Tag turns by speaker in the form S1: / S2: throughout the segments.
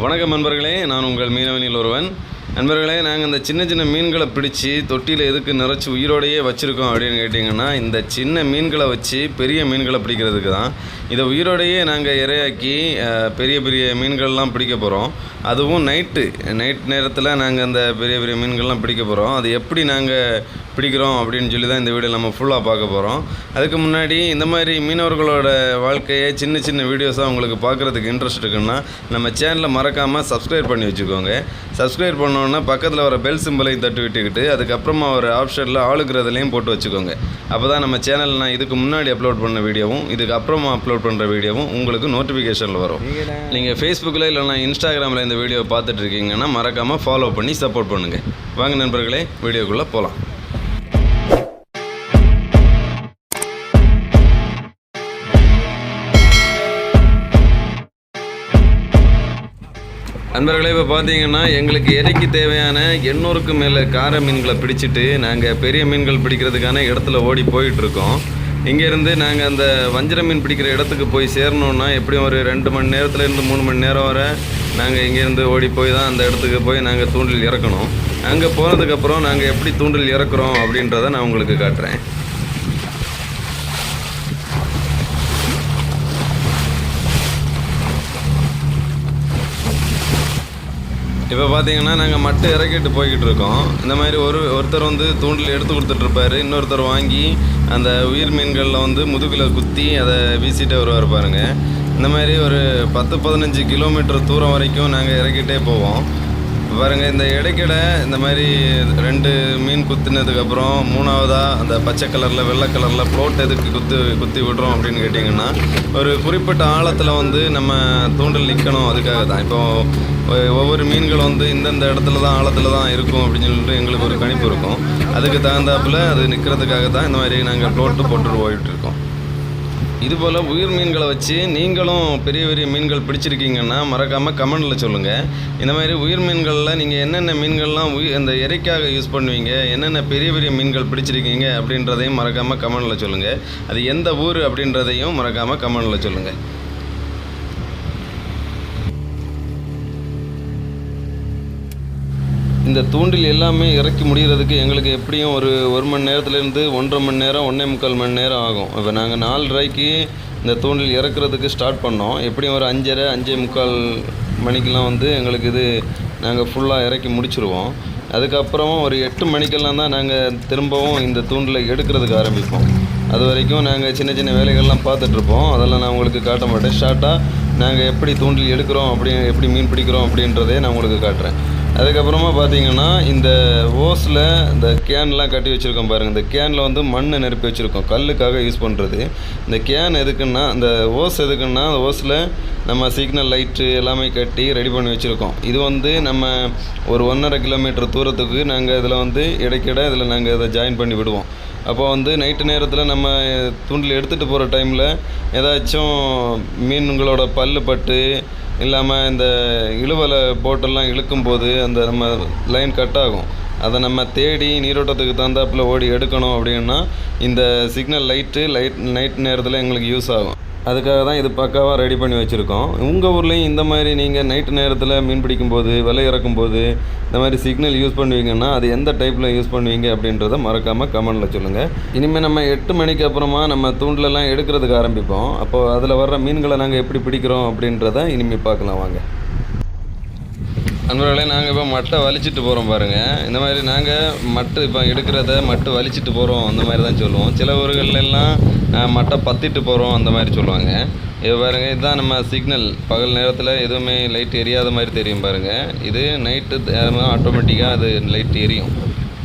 S1: வணக்கம் நண்பர்களே நான் உங்கள் மீனவனில் ஒருவன். நண்பர்களே நாங்கள் இந்த சின்ன சின்ன மீன்களை பிடிச்சி தொட்டியில் எதுக்கு நிறச்சி உயிரோடையே வச்சுருக்கோம் அப்படின்னு கேட்டிங்கன்னா இந்த சின்ன மீன்களை வச்சு பெரிய மீன்களை பிடிக்கிறதுக்கு தான். இதை உயிரோடையே நாங்கள் இரையாக்கி பெரிய பெரிய மீன்கள்லாம் பிடிக்க போகிறோம் அதுவும் நைட்டு நைட் நேரத்தில் நாங்கள் அந்த பெரிய பெரிய மீன்கள்லாம் பிடிக்க போகிறோம் அது எப்படி நாங்கள் பிடிக்கிறோம் அப்படின்னு சொல்லி தான் இந்த வீடியோ நம்ம ஃபுல்லாக பார்க்க போகிறோம் அதுக்கு முன்னாடி இந்த மாதிரி மீனவர்களோட வாழ்க்கையை சின்ன சின்ன வீடியோஸாக உங்களுக்கு பார்க்குறதுக்கு இன்ட்ரெஸ்ட் இருக்குன்னா நம்ம சேனலை மறக்காமல் சப்ஸ்கிரைப் பண்ணி வச்சுக்கோங்க. சப்ஸ்கிரைப் பண்ணோன்னா பக்கத்தில் வர பெல் சிம்பிளையும் தட்டி விட்டுக்கிட்டு அதுக்கப்புறமா ஒரு ஆப்ஷனில் ஆளுக்கிறதுலையும் போட்டு வச்சுக்கோங்க. அப்போ தான் நம்ம சேனல் நான் இதுக்கு முன்னாடி அப்லோட் பண்ண வீடியோவும் இதுக்கு அப்புறமா அப்லோட் பண்ணுற வீடியோவும் உங்களுக்கு நோட்டிஃபிகேஷனில் வரும். நீங்கள் ஃபேஸ்புக்கில் இல்லைனா இன்ஸ்டாகிராமில் இந்த வீடியோ பார்த்துட்டு இருக்கீங்கன்னா மறக்காமல் ஃபாலோ பண்ணி சப்போர்ட் பண்ணுங்கள் வாங்க நண்பர்களே வீடியோக்குள்ளே போகலாம் நண்பர்களே இப்போ பார்த்தீங்கன்னா எங்களுக்கு இறைக்கு தேவையான எண்ணூறுக்கு மேலே கார மீன்களை பிடிச்சிட்டு நாங்கள் பெரிய மீன்கள் பிடிக்கிறதுக்கான இடத்துல ஓடி போயிட்டுருக்கோம். இங்கேருந்து நாங்கள் அந்த வஞ்சிர மீன் பிடிக்கிற இடத்துக்கு போய் சேரணுன்னா எப்படியும் ஒரு ரெண்டு மணி நேரத்துலேருந்து மூணு மணி நேரம் வரை நாங்கள் இங்கேருந்து ஓடி போய் தான் அந்த இடத்துக்கு போய் நாங்கள் தூண்டில் இறக்கணும். அங்கே போனதுக்கப்புறம் நாங்கள் எப்படி தூண்டில் இறக்குறோம் அப்படின்றத நான் உங்களுக்கு காட்டுறேன். இப்போ பார்த்தீங்கன்னா நாங்கள் மட்டை இறக்கிட்டு போய்கிட்டு இருக்கோம். இந்த மாதிரி ஒரு ஒருத்தர் வந்து தூண்டில் எடுத்து கொடுத்துட்ருப்பாரு இன்னொருத்தர் வாங்கி அந்த உயிர் மீன்களில் வந்து முதுகில் குத்தி அதை வீசிட்டே வருவார் பாருங்க. இந்த மாதிரி ஒரு பத்து பதினஞ்சு கிலோமீட்டர் தூரம் வரைக்கும் நாங்கள் இறக்கிட்டே போவோம். பாருங்க இந்த இடைக்கிட இந்த மாதிரி ரெண்டு மீன் குத்தினதுக்கப்புறம் மூணாவதாக அந்த பச்சை கலரில் வெள்ளை கலரில் ப்ளோட் எதுக்கு குத்து குத்தி விடுறோம் அப்படின்னு கேட்டிங்கன்னா ஒரு குறிப்பிட்ட ஆழத்தில் வந்து நம்ம தூண்டில் நிற்கணும் அதுக்காக தான். இப்போது ஒவ்வொரு மீன்கள் வந்து இந்தந்த இடத்துல தான் ஆழத்தில் தான் இருக்கும் அப்படின்னு சொல்லிட்டு எங்களுக்கு ஒரு கணிப்பு இருக்கும். அதுக்கு தகுந்தாப்புல அது நிற்கிறதுக்காக தான் இந்த மாதிரி நாங்கள் ப்ளோட்டு போட்டுட்டு போயிட்டுருக்கோம் இதுபோல் உயிர் மீன்களை வச்சு நீங்களும் பெரிய பெரிய மீன்கள் பிடிச்சிருக்கீங்கன்னா மறக்காமல் கமெண்டில் சொல்லுங்கள் இந்த மாதிரி உயிர் மீன்களில் நீங்கள் என்னென்ன மீன்கள்லாம் உயிர் அந்த இறைக்காக யூஸ் பண்ணுவீங்க என்னென்ன பெரிய பெரிய மீன்கள் பிடிச்சிருக்கீங்க அப்படின்றதையும் மறக்காமல் கமெண்டில் சொல்லுங்கள் அது எந்த ஊர் அப்படின்றதையும் மறக்காமல் கமெண்டில் சொல்லுங்கள் இந்த தூண்டில் எல்லாமே இறக்கி முடிகிறதுக்கு எங்களுக்கு எப்படியும் ஒரு ஒரு மணி நேரத்துலேருந்து ஒன்றரை மணி நேரம் ஒன்றே முக்கால் மணி நேரம் ஆகும். இப்போ நாங்கள் நாலரைக்கு இந்த தூண்டில் இறக்குறதுக்கு ஸ்டார்ட் பண்ணோம். எப்படியும் ஒரு அஞ்சரை அஞ்சே முக்கால் மணிக்கெலாம் வந்து எங்களுக்கு இது நாங்கள் ஃபுல்லாக இறக்கி முடிச்சுருவோம். அதுக்கப்புறம் ஒரு எட்டு மணிக்கெல்லாம் தான் நாங்கள் திரும்பவும் இந்த தூண்டில் எடுக்கிறதுக்கு ஆரம்பிப்போம். அது வரைக்கும் நாங்கள் சின்ன சின்ன வேலைகள்லாம் பார்த்துட்ருப்போம். அதெல்லாம் நான் உங்களுக்கு காட்ட மாட்டேன். ஷார்ட்டாக நாங்கள் எப்படி தூண்டில் எடுக்கிறோம் அப்படி எப்படி மீன் பிடிக்கிறோம் அப்படின்றதே நான் உங்களுக்கு காட்டுறேன். அதுக்கப்புறமா பார்த்தீங்கன்னா இந்த ஓஸில் இந்த கேன்லாம் கட்டி வச்சுருக்கோம் பாருங்கள் இந்த கேனில் வந்து மண் நிரப்பி வச்சுருக்கோம். கல்லுக்காக யூஸ் பண்ணுறது இந்த கேன் எதுக்குன்னா இந்த ஓஸ் எதுக்குன்னா அந்த ஓஸில் நம்ம சிக்னல் லைட்டு எல்லாமே கட்டி ரெடி பண்ணி வச்சுருக்கோம். இது வந்து நம்ம ஒரு ஒன்றரை கிலோமீட்டர் தூரத்துக்கு நாங்கள் இதில் வந்து இடைக்கிட இதில் நாங்கள் இதை ஜாயின் பண்ணி விடுவோம். அப்போ வந்து நைட்டு நேரத்தில் நம்ம தூண்டில் எடுத்துகிட்டு போகிற டைமில் ஏதாச்சும் மீன்களோட பல்லு பட்டு இல்லாமல் இந்த இழுவலை போட்டெல்லாம் இழுக்கும்போது அந்த நம்ம லைன் கட் ஆகும். அதை நம்ம தேடி நீரோட்டத்துக்கு தகுந்தாப்புல ஓடி எடுக்கணும் அப்படின்னா இந்த சிக்னல் லைட்டு லைட் நைட் நேரத்தில் எங்களுக்கு யூஸ் ஆகும். அதுக்காக தான் இது பக்காவாக ரெடி பண்ணி வச்சுருக்கோம். உங்கள் ஊர்லேயும் இந்த மாதிரி நீங்கள் நைட்டு நேரத்தில் மீன் பிடிக்கும்போது விலை இறக்கும்போது இந்த மாதிரி சிக்னல் யூஸ் பண்ணுவீங்கன்னா அது எந்த டைப்பில் யூஸ் பண்ணுவீங்க அப்படின்றத மறக்காமல் கமெண்டில் சொல்லுங்கள் இனிமேல் நம்ம எட்டு மணிக்கு அப்புறமா நம்ம தூண்டிலெல்லாம் எடுக்கிறதுக்கு ஆரம்பிப்போம். அப்போது அதில் வர்ற மீன்களை நாங்கள் எப்படி பிடிக்கிறோம் அப்படின்றத இனிமேல் பார்க்கலாம் வாங்க. நண்பர்களே நாங்கள் இப்போ மட்டை வலிச்சிட்டு போகிறோம் பாருங்கள் இந்த மாதிரி நாங்கள் மட்டு இப்போ எடுக்கிறத மட்டு வலிச்சிட்டு போகிறோம் அந்த மாதிரி தான் சொல்லுவோம். சில ஊர்களெல்லாம் மட்டை பத்திட்டு போகிறோம் அந்த மாதிரி சொல்லுவாங்க. இது பாருங்கள் இதுதான் நம்ம சிக்னல் பகல் நேரத்தில் எதுவுமே லைட் எரியாத மாதிரி தெரியும் பாருங்கள் இது நைட்டு ஆட்டோமேட்டிக்காக அது லைட் எரியும்.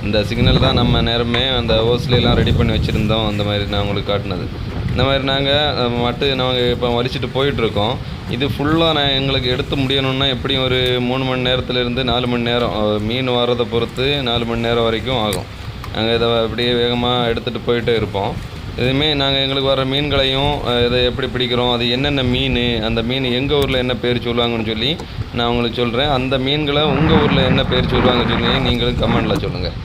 S1: இந்த சிக்னல் தான் நம்ம நேரமே அந்த ஓஸ்லாம் ரெடி பண்ணி வச்சுருந்தோம். அந்த மாதிரி நான் உங்களுக்கு காட்டினது. இந்த மாதிரி நாங்கள் மட்டு நாங்கள் இப்போ வரிச்சிட்டு போயிட்டுருக்கோம். இது ஃபுல்லாக நான் எங்களுக்கு எடுத்து முடியணும்னா எப்படியும் ஒரு மூணு மணி நேரத்துலேருந்து நாலு மணி நேரம் மீன் வர்றதை பொறுத்து நாலு மணி நேரம் வரைக்கும் ஆகும். நாங்கள் இதை அப்படியே வேகமாக எடுத்துகிட்டு போயிட்டே இருப்போம். இதுவுமே நாங்கள் எங்களுக்கு வர மீன்களையும் இதை எப்படி பிடிக்கிறோம் அது என்னென்ன மீன் அந்த மீன் எங்கள் ஊரில் என்ன பேர் சொல்லுவாங்கன்னு சொல்லி நான் உங்களுக்கு சொல்கிறேன் அந்த மீன்களை உங்கள் ஊரில் என்ன பேர் சொல்லுவாங்கன்னு சொல்லி நீங்களும் கமெண்டில் சொல்லுங்கள்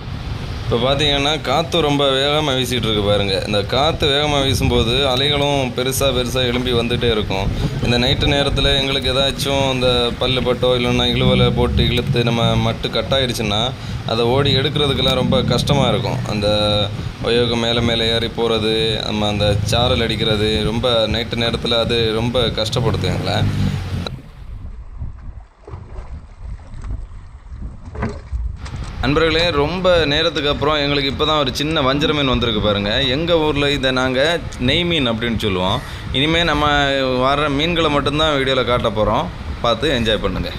S1: இப்போ பார்த்தீங்கன்னா காற்று ரொம்ப வேகமாக வீசிகிட்டு இருக்கு பாருங்கள் இந்த காற்று வேகமாக வீசும்போது அலைகளும் பெருசாக பெருசாக எழும்பி வந்துகிட்டே இருக்கும். இந்த நைட்டு நேரத்தில் எங்களுக்கு ஏதாச்சும் இந்த பல்லு பட்டோ இல்லைன்னா இழுவலை போட்டு இழுத்து நம்ம மட்டு கட்டாயிடுச்சுன்னா அதை ஓடி எடுக்கிறதுக்கெல்லாம் ரொம்ப கஷ்டமாக இருக்கும். அந்த ஒயோக்கு மேலே மேலே ஏறி போகிறது நம்ம அந்த சாரல் அடிக்கிறது ரொம்ப நைட்டு நேரத்தில் அது ரொம்ப கஷ்டப்படுத்தும் எங்களை. அன்பர்களே ரொம்ப நேரத்துக்கு அப்புறம் எங்களுக்கு இப்போ தான் ஒரு சின்ன வஞ்சர மீன் வந்திருக்கு பாருங்கள் எங்கள் ஊரில் இதை நாங்கள் நெய் மீன் அப்படின்னு சொல்லுவோம். இனிமேல் நம்ம வர்ற மீன்களை மட்டும்தான் வீடியோவில் காட்ட போகிறோம் பார்த்து என்ஜாய் பண்ணுங்கள்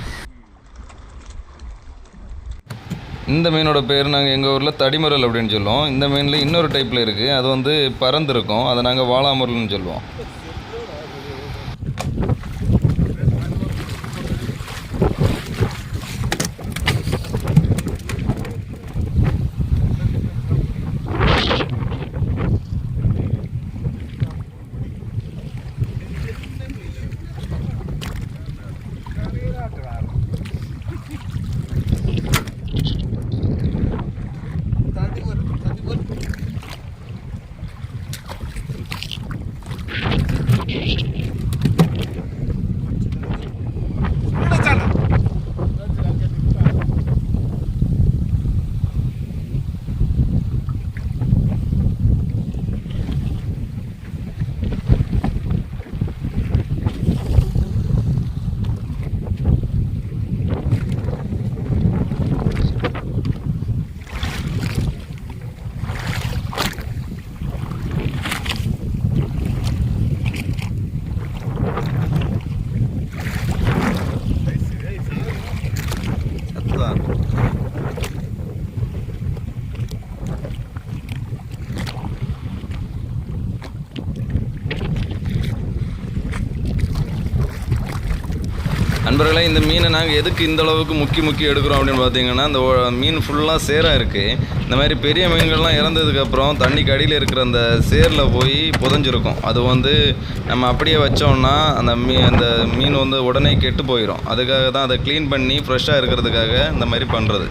S1: இந்த மீனோட பேர் நாங்கள் எங்கள் ஊரில் தடிமுறல் அப்படின்னு சொல்லுவோம். இந்த மீனில் இன்னொரு டைப்பில் இருக்குது அது வந்து பறந்துருக்கும் அதை நாங்கள் வாளாமுரல்னு சொல்லுவோம். நண்பர்களே இந்த மீனை நாங்கள் எதுக்கு இந்த அளவுக்கு முக்கி முக்கி எடுக்கிறோம் அப்படின்னு பார்த்தீங்கன்னா இந்த மீன் ஃபுல்லாக சேராக இருக்குது இந்த மாதிரி பெரிய மீன்கள்லாம் இறந்ததுக்கப்புறம் தண்ணிக்கு அடியில் இருக்கிற அந்த சேரில் போய் புதைஞ்சிருக்கும். அது வந்து நம்ம அப்படியே வச்சோம்னா அந்த மீ அந்த மீன் வந்து உடனே கெட்டு போயிடும் அதுக்காக தான் அதை க்ளீன் பண்ணி ஃப்ரெஷ்ஷாக இருக்கிறதுக்காக இந்த மாதிரி பண்ணுறது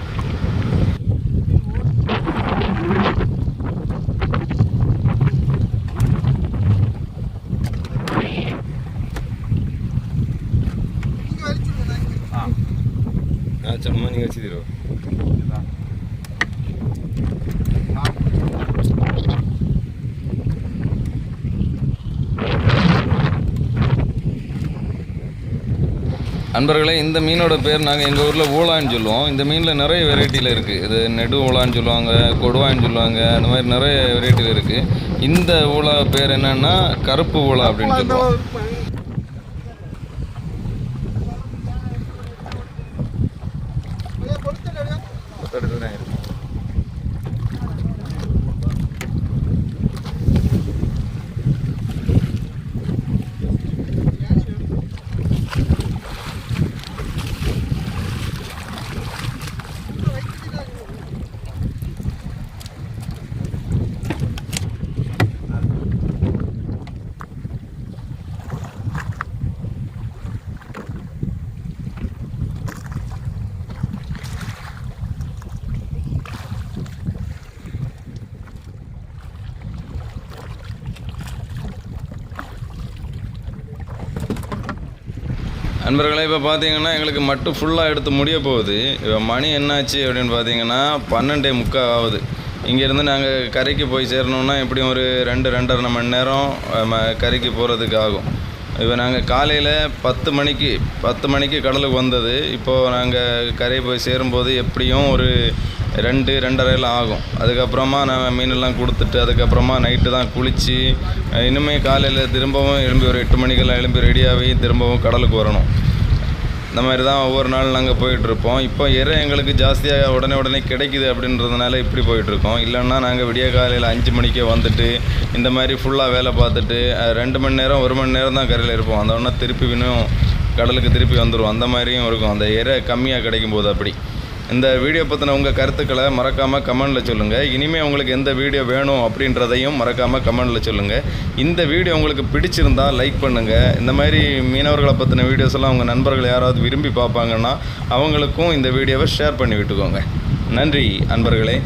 S1: ஆ சும்மா நீங்கள் வச்சு தருவோம் நண்பர்களே இந்த மீனோட பேர் நாங்கள் எங்கள் ஊரில் ஓலான்னு சொல்லுவோம். இந்த மீனில் நிறைய வெரைட்டியில் இருக்குது இது நெடு ஓலான்னு சொல்லுவாங்க கொடுவான்னு சொல்லுவாங்க அந்த மாதிரி நிறைய வெரைட்டியில் இருக்குது இந்த ஓலா பேர் என்னன்னா கருப்பு ஓலா அப்படின்னு சொல்லுவோம். நண்பர்களே இப்போ பார்த்தீங்கன்னா எங்களுக்கு மட்டும் ஃபுல்லாக எடுத்து முடிய போகுது. இப்போ மணி என்னாச்சு அப்படின்னு பார்த்தீங்கன்னா பன்னெண்டே முக்கால் ஆகுது. இங்கேருந்து நாங்கள் கரைக்கு போய் சேரணுன்னா எப்படியும் ஒரு ரெண்டு ரெண்டரை மணி நேரம் கரைக்கு போகிறதுக்கு ஆகும். இப்போ நாங்கள் காலையில் பத்து மணிக்கு பத்து மணிக்கு கடலுக்கு வந்தது. இப்போது நாங்கள் கரை போய் சேரும்போது எப்படியும் ஒரு ரெண்டு ரெண்டரையில் ஆகும். அதுக்கப்புறமா நாங்கள் மீனெல்லாம் கொடுத்துட்டு அதுக்கப்புறமா நைட்டு தான் குளித்து இனிமேல் காலையில் திரும்பவும் எழும்பி ஒரு எட்டு மணிக்கெல்லாம் எழும்பி ரெடியாகி திரும்பவும் கடலுக்கு வரணும். இந்த மாதிரி தான் ஒவ்வொரு நாள் நாங்கள் போயிட்டுருப்போம். இப்போ இறை எங்களுக்கு ஜாஸ்தியாக உடனே உடனே கிடைக்குது அப்படின்றதுனால இப்படி போயிட்டுருக்கோம். இல்லைன்னா நாங்கள் விடிய காலையில் அஞ்சு மணிக்கே வந்துட்டு இந்த மாதிரி ஃபுல்லாக வேலை பார்த்துட்டு ரெண்டு மணி நேரம் ஒரு மணி நேரம் தான் கரையில் இருப்போம். அந்த உடனே திருப்பி இன்னும் கடலுக்கு திருப்பி வந்துடுவோம் அந்த மாதிரியும் இருக்கும். அந்த இறை கம்மியாக கிடைக்கும் போது அப்படி. இந்த வீடியோ பற்றின உங்கள் கருத்துக்களை மறக்காமல் கமெண்டில் சொல்லுங்கள் இனிமேல் உங்களுக்கு எந்த வீடியோ வேணும் அப்படின்றதையும் மறக்காமல் கமெண்டில் சொல்லுங்கள் இந்த வீடியோ உங்களுக்கு பிடிச்சிருந்தா லைக் பண்ணுங்கள் இந்த மாதிரி மீனவர்களை பற்றின வீடியோஸ் எல்லாம் உங்கள் நண்பர்கள் யாராவது விரும்பி பார்ப்பாங்கன்னா அவங்களுக்கும் இந்த வீடியோவை ஷேர் பண்ணி விட்டுக்கோங்க. நன்றி அன்பர்களே.